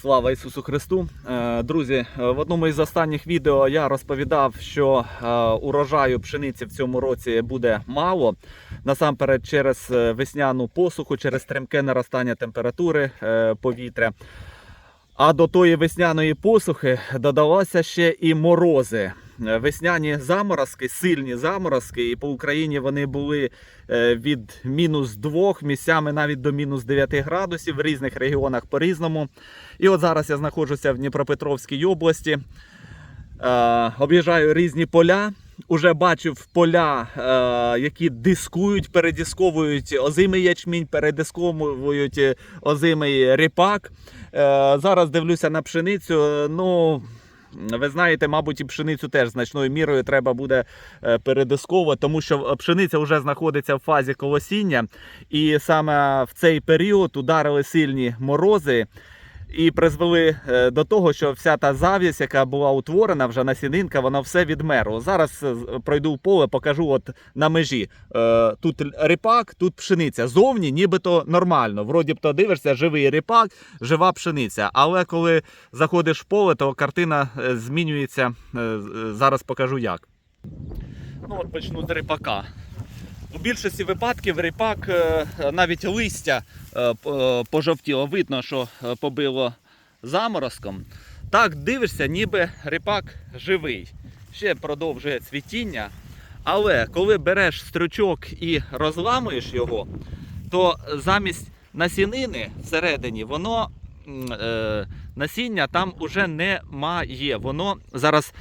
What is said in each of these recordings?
Слава Ісусу Христу! Е, Друзі, е, в одному із останніх відео я розповідав, що е, урожаю пшениці в цьому році буде мало. Насамперед, через весняну посуху, через стрімке наростання температури повітря. А до тої весняної посухи додалося ще і морози. Е, Весняні заморозки, сильні заморозки, і по Україні вони були е, від мінус 2, місцями навіть до мінус 9 градусів в різних регіонах по-різному. І от зараз я знаходжуся в Дніпропетровській області, е, об'їжджаю різні поля. Уже бачив поля, які дискують, передисковують озимий ячмінь, передисковують озимий ріпак. Зараз дивлюся на пшеницю. Ну, ви знаєте, мабуть, і пшеницю теж значною мірою треба буде е, передисковувати, тому що пшениця вже знаходиться в фазі колосіння, і саме в цей період ударили сильні морози. І призвели е, до того, що вся та завість, яка була утворена, вже насінинка, вона все відмерло. Зараз е, пройду в поле, покажу от на межі. Е, Тут ріпак, тут пшениця. Зовні нібито нормально. Вроді б то дивишся, живий ріпак, жива пшениця. Але коли заходиш в поле, то картина змінюється. Зараз покажу як. Ну от почну з ріпака. У більшості випадків ріпак е, навіть листя е, е, пожовтіло. Видно, що побило заморозком. Так дивишся, ніби ріпак живий. Ще продовжує цвітіння. Але коли береш стручок і розламуєш його, то замість насінини всередині воно е, насіння там уже немає. Воно зараз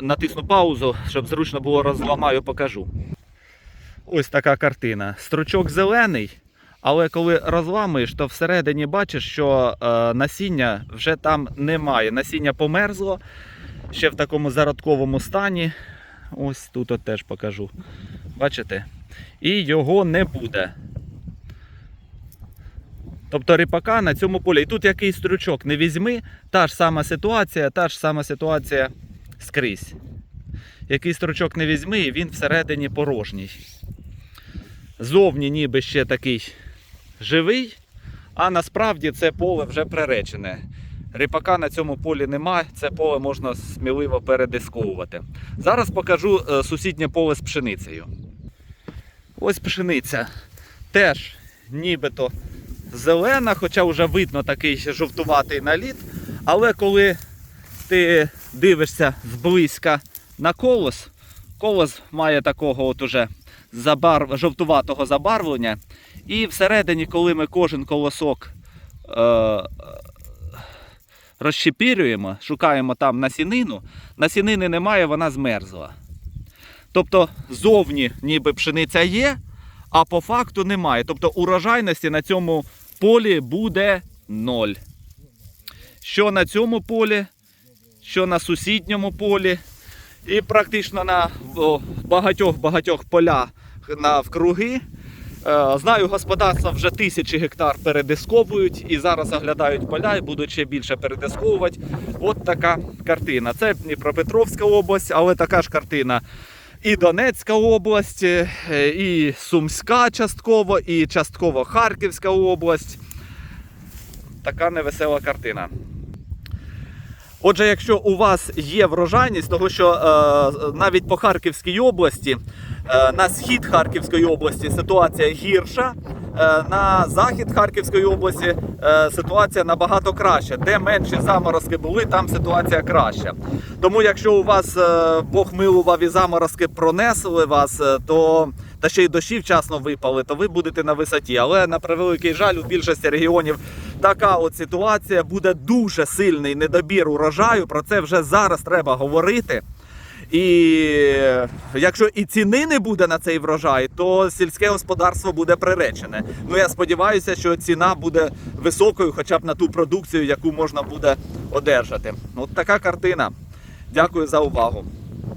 натисну паузу, щоб зручно було розламаю, покажу. Ось така картина. Стручок зелений, але коли розламуєш, то всередині бачиш, що е, насіння вже там немає. Насіння померзло ще в такому зародковому стані. Ось тут от теж покажу. Бачите? І його не буде. Тобто ріпака на цьому полі. І тут який стручок не візьми, та ж сама ситуація, та ж сама ситуація скрізь. Який стручок не візьми, і він всередині порожній. Зовні ніби ще такий живий, а насправді це поле вже приречене. Ріпака на цьому полі немає, це поле можна сміливо передисковувати. Зараз покажу е, сусіднє поле з пшеницею. Ось пшениця. Теж нібито зелена, хоча вже видно такий жовтуватий наліт. Але коли ти дивишся зблизька на колос, колос має такого от уже забар... жовтуватого забарвлення. І всередині, коли ми кожен колосок е... розщепірюємо, шукаємо там насінину, насінини немає, вона змерзла. Тобто зовні ніби пшениця є, а по факту немає. Тобто урожайності на цьому полі буде ноль. Що на цьому полі, що на сусідньому полі, і практично на багатьох-багатьох полях навкруги. Е, Знаю, господарства вже тисячі гектар передисковують і зараз оглядають поля і будуть ще більше передисковувати. От така картина. Це Дніпропетровська область, але така ж картина і Донецька область, е, і Сумська частково, і частково Харківська область. Така невесела картина. Отже, якщо у вас є врожайність, того що е, навіть по Харківській області, е, на схід Харківської області ситуація гірша, е, на захід Харківської області е, ситуація набагато краща. Де менші заморозки були, там ситуація краща. Тому, якщо у вас е, Бог милував і заморозки пронесли вас, е, то та ще й дощі вчасно випали, то ви будете на висоті. Але на превеликий жаль, у більшості регіонів така от ситуація буде дуже сильний недобір урожаю. Про це вже зараз треба говорити. І якщо і ціни не буде на цей врожай, то сільське господарство буде приречене. Ну я сподіваюся, що ціна буде високою, хоча б на ту продукцію, яку можна буде одержати. От така картина. Дякую за увагу.